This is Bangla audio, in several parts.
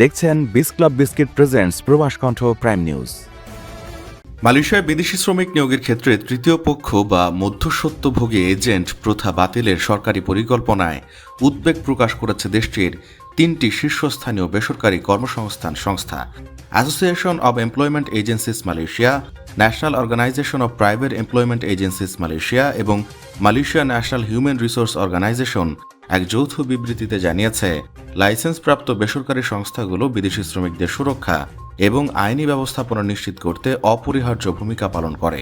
দেখছেন বিস ক্লাব বিস্কিট প্রেজেন্টস প্রবাস কণ্ঠ প্রাইম নিউজ। মালয়েশিয়ায় বিদেশি শ্রমিক নিয়োগের ক্ষেত্রে তৃতীয় পক্ষ বা মধ্যস্বত্বভোগী এজেন্ট প্রথা বাতিলের সরকারি পরিকল্পনায় উদ্বেগ প্রকাশ করেছে দেশটির তিনটি শীর্ষস্থানীয় বেসরকারি কর্মসংস্থান সংস্থা association of employment agencies Malaysia national organisation of private employment agencies Malaysia এবং Malaysia national human resource organisation এক যৌথ বিবৃতিতে জানিয়েছে, লাইসেন্সপ্রাপ্ত বেসরকারি সংস্থাগুলো বিদেশি শ্রমিকদের সুরক্ষা এবং আইনি ব্যবস্থাপনা নিশ্চিত করতে অপরিহার্য ভূমিকা পালন করে।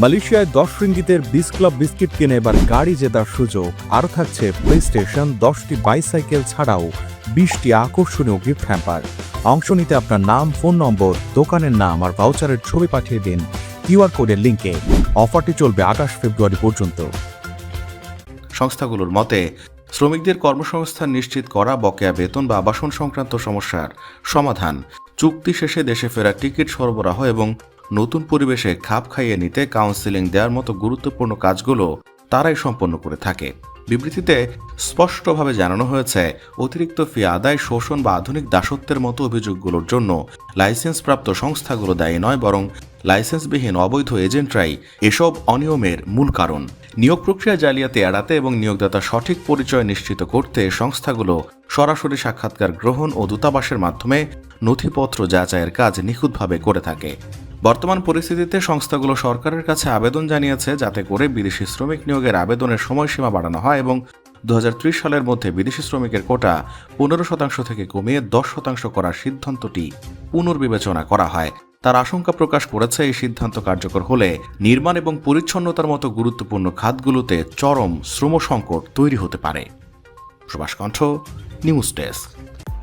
মালয়েশিয়ায় দশ রিঙ্গিতের বিস ক্লাব বিস্কিট কিনে এবার গাড়ি জেতার সুযোগ। আরও থাকছে প্লে স্টেশন দশটি বাইসাইকেল ছাড়াও বিশটি আকর্ষণীয় গিফট হ্যাম্পার অংশ নিতে আপনার নাম ফোন নম্বর দোকানের নাম আর ভাউচারের ছবি পাঠিয়ে দিন। কিউআর কোডের লিঙ্কে অফারটি চলবে আঠাশ ফেব্রুয়ারি পর্যন্ত। সংস্থাগুলোর মতে, শ্রমিকদের কর্মসংস্থান নিশ্চিত করা, বকেয়া বেতন বা আবাসন সংক্রান্ত সমস্যার সমাধান, চুক্তি শেষে দেশে ফেরা টিকিট সরবরাহ এবং নতুন পরিবেশে খাপ খাইয়ে নিতে কাউন্সিলিং দেওয়ার মতো গুরুত্বপূর্ণ কাজগুলো তারাই সম্পন্ন করে থাকে। বিবৃতিতে স্পষ্টভাবে জানানো হয়েছে, অতিরিক্ত ফি আদায়, শোষণ বা আধুনিক দাসত্বের মতো অভিযোগগুলোর জন্য লাইসেন্সপ্রাপ্ত সংস্থাগুলো দায়ী নয়, বরং লাইসেন্সবিহীন অবৈধ এজেন্টরাই এসব অনিয়মের মূল কারণ। নিয়োগ প্রক্রিয়া জালিয়াতি এড়াতে এবং নিয়োগদাতা সঠিক পরিচয় নিশ্চিত করতে সংস্থাগুলো সরাসরি সাক্ষাৎকার গ্রহণ ও দূতাবাসের মাধ্যমে নথিপত্র যাচাইয়ের কাজ নিখুঁতভাবে করে থাকে। বর্তমান পরিস্থিতিতে সংস্থাগুলো সরকারের কাছে আবেদন জানিয়েছে যাতে করে বিদেশি শ্রমিক নিয়োগের আবেদনের সময়সীমা বাড়ানো হয় এবং দু হাজার ত্রিশ সালের মধ্যে বিদেশি শ্রমিকের কোটা পনেরো শতাংশ থেকে কমিয়ে দশ শতাংশ করার সিদ্ধান্তটি পুনর্বিবেচনা করা হয়। তার আশঙ্কা প্রকাশ করেছে, এই সিদ্ধান্ত কার্যকর হলে নির্মাণ এবং পরিচ্ছন্নতার মতো গুরুত্বপূর্ণ খাতগুলোতে চরম শ্রম সংকট তৈরি হতে পারে। Subhash Kantha, news desk.